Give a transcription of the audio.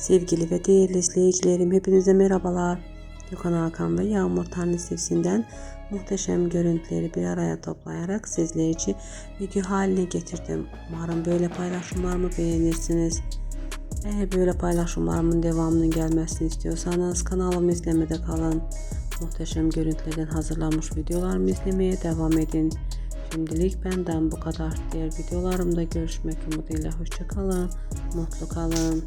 Sevgili ve değerli izleyicilerim hepinize merhabalar. Gökhan Hakan ve Yağmur Tanrısevsi'nden muhteşem görüntüleri bir araya toplayarak sizler için video haline getirdim. Umarım böyle paylaşımlarımı beğenirsiniz. Eğer böyle paylaşımlarımın devamının gelmesini istiyorsanız kanalımı izlemede kalın. Muhteşem görüntülerden hazırlanmış videolarımı izlemeye devam edin. Şimdilik benden bu kadar. Diğer videolarımda görüşmek umuduyla. Hoşçakalın. Mutlu kalın.